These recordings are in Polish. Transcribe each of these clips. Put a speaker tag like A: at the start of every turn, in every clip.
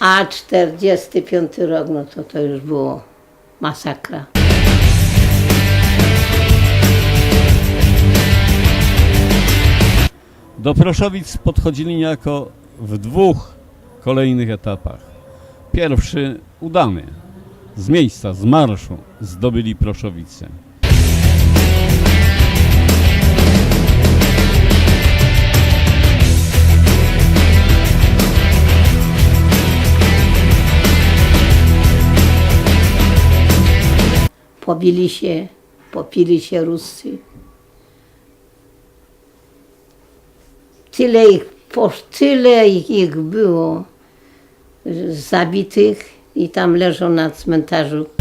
A: A 45 rok, no to to już było masakra.
B: Do Proszowic podchodzili niejako w dwóch kolejnych etapach. Pierwszy udany. Z miejsca, z marszu zdobyli Proszowice.
A: Pobili się, popili się Ruscy. Tyle ich, tyle ich, ich było zabitych i tam leżą na cmentarzu.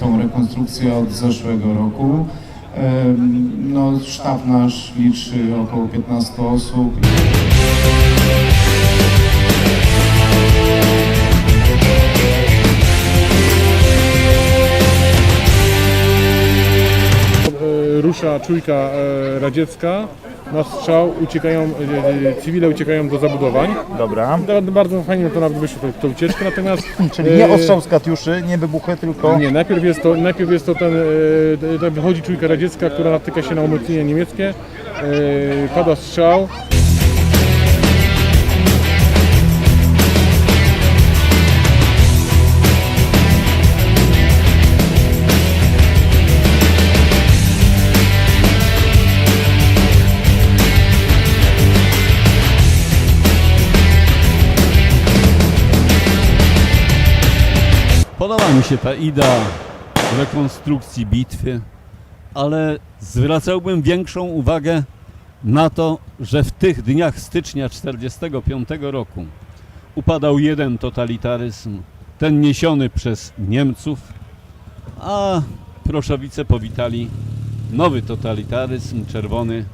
C: Tą rekonstrukcję od zeszłego roku. No, sztab nasz liczy około 15 osób.
D: E, rusza czujka e, radziecka, na strzał uciekają, e, e, cywile uciekają do zabudowań.
E: Dobra.
D: Da- Bardzo fajnie to nawet wyszło, to, to ucieczka, natomiast...
E: Czyli nie
D: e,
E: ostrzał z Katiuszy, nie wybuchy, tylko...
D: Nie, najpierw jest to, najpierw jest to ten, e, e, wychodzi czujka radziecka, która natyka się na umocnienie niemieckie, e, pada strzał,
B: Podoba mi się ta idea rekonstrukcji bitwy, ale zwracałbym większą uwagę na to, że w tych dniach stycznia 1945 roku upadał jeden totalitaryzm, ten niesiony przez Niemców, a Proszowice powitali nowy totalitaryzm czerwony